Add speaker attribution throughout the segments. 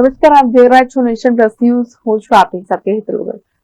Speaker 1: નમસ્કાર, આપ જોઈ રહ્યા છો નેશન પ્લસ ન્યૂઝ. હું છું આપની સાથે હેતલ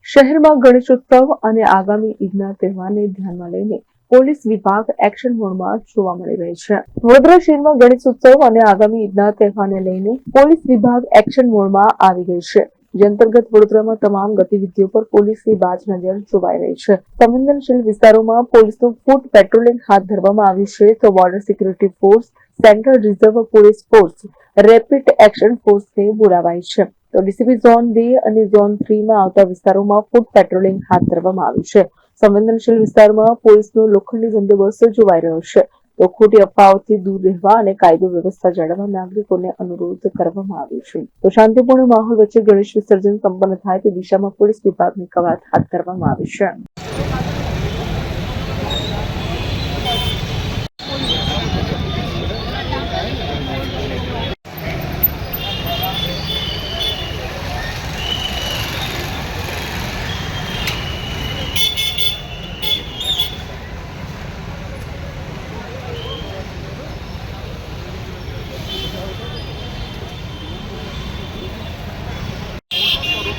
Speaker 1: શહેરમાં ગણેશ ઉત્સવ અને આગામી ઈદના તહેવારને ધ્યાનમાં લઈને પોલીસ વિભાગ એક્શન મોડમાં જોવા મળી રહી છે. વડોદરા શહેરમાં ગણેશ ઉત્સવ અને આગામી ઈદના તહેવારને લઈને પોલીસ વિભાગ એક્શન મોડમાં આવી ગઈ છે. જે અંતર્ગત વડોદરામાં તમામ ગતિવિધિઓ પર પોલીસની બાજ નજર જોવાઈ રહી છે. સંવેદનશીલ વિસ્તારોમાં પોલીસનું ફૂટ પેટ્રોલિંગ હાથ ધરવામાં આવ્યું છે. તો border security force central reserve police force rapid action ફોર્સને બોલાવાઈ છે. તો ડીસીપી ઝોન બે અને ઝોન થ્રીમાં આવતા વિસ્તારોમાં ફૂટ પેટ્રોલિંગ હાથ ધરવામાં આવ્યું છે. સંવેદનશીલ વિસ્તારમાં પોલીસનો લોખંડી બંદોબસ્ત જોવાઈ રહ્યો છે. તો ખોટી અફવાઓથી દૂર રહેવા અને કાયદો વ્યવસ્થા જાળવવા નાગરિકોને અનુરોધ કરવામાં આવ્યો છે. તો શાંતિપૂર્ણ માહોલ વચ્ચે ગણેશ વિસર્જન સંપન્ન થાય તે દિશામાં પોલીસ વિભાગની કવાયત હાથ ધરવામાં આવી છે.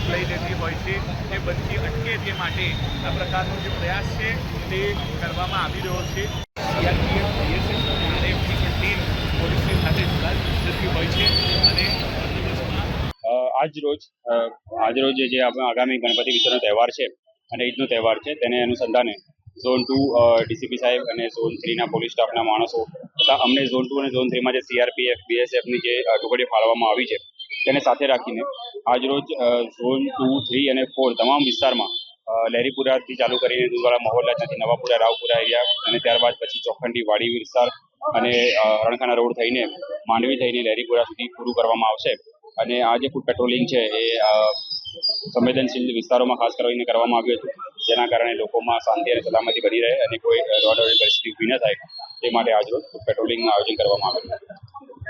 Speaker 2: લઈ લેતી હોય છે એ બનતી અટકે તે માટે આ પ્રકારનો જે પ્રયાસ છે તે કરવામાં આવી રહ્યો છે. સીઆરપીએફ બીએસએફ
Speaker 3: આજ રોજ આજ રોજ જે આપણે આગામી ગણપતિ વિસર્જનનો તહેવાર છે અને ઈદનો તહેવાર છે તેને અનુસંધાને ઝોન ટુ ડીસીપી સાહેબ અને ઝોન થ્રીના પોલીસ સ્ટાફના માણસો અમને ઝોન ટુ અને ઝોન થ્રીમાં જે સીઆરપીએફ બીએસએફની જે ટુકડી ફાળવામાં આવી છે તેને સાથે રાખીને આજરોજ ઝોન ટુ થ્રી અને ફોર તમામ વિસ્તારમાં લહેરીપુરાથી ચાલુ કરીને દુધવાડા, મહોલ્લા, ત્યાંથી નવાપુરા, રાવપુરા એરિયા અને ત્યારબાદ પછી ચોખંડી, વાડી વિસ્તાર અને રણખાના રોડ થઈને માંડવી થઈને લહેરીપુરા સુધી પૂરું કરવામાં આવશે. અને આ જે ફૂડ પેટ્રોલિંગ છે એ સંવેદનશીલ વિસ્તારોમાં ખાસ કરીને કરવામાં આવ્યું હતું, જેના કારણે લોકોમાં શાંતિ અને સલામતી બની રહે અને કોઈ રોડ પરિસ્થિતિ ઊભી ન થાય, તે માટે આજરોજ પેટ્રોલિંગનું આયોજન કરવામાં આવ્યું you